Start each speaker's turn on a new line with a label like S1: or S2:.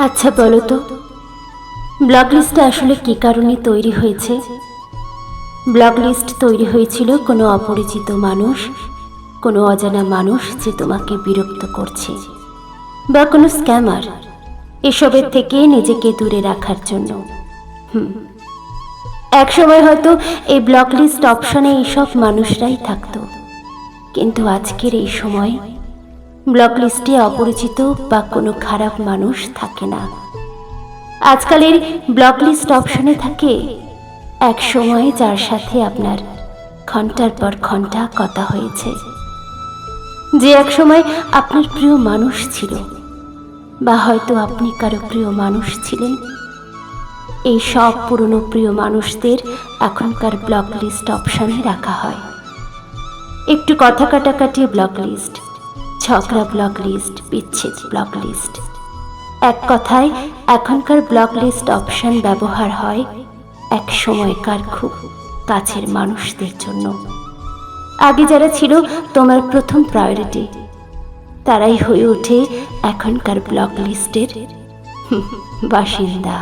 S1: আচ্ছা বলো তো। ব্লক লিস্টটা আসলে কী কারণে তৈরি হয়েছে? ব্লক লিস্ট তৈরি হয়েছিল কোনো অপরিচিত মানুষ, কোনো অজানা মানুষ যে তোমাকে বিরক্ত করছে, বা কোনো স্ক্যামার এসবের থেকে নিজেকে দূরে রাখার জন্য। হুম। এক সময় হয়তো এই ব্লক লিস্ট অপশনে এইসব মানুষরাই থাকতো। কিন্তু আজকের এই সময় ব্লক লিস্টে অপরিচিত বা কোনো খারাপ মানুষ থাকে না। আজকালের ব্লক লিস্ট অপশনে থাকে এক সময় যার সাথে আপনার ঘণ্টার পর ঘণ্টা কথা হয়েছে। যে এক সময় আপনার প্রিয় মানুষ ছিল বা হয়তো আপনি কারও প্রিয় মানুষ ছিলেন, এই সব পুরনো প্রিয় মানুষদের এখনকার ব্লক লিস্ট অপশনে রাখা হয়। একটু কথা কাটাকাটি ব্লক লিস্ট। ঝগড়া ব্লক লিস্ট বিচ্ছেদ ব্লক লিস্ট এক কথায়, এখনকার ব্লক লিস্ট অপশন ব্যবহার হয় এক সময়কার খুব কাছের মানুষদের জন্য। আগে যারা ছিল তোমার প্রথম প্রায়োরিটি তারাই হয়ে ওঠে এখনকার ব্লক লিস্টের বাসিন্দা।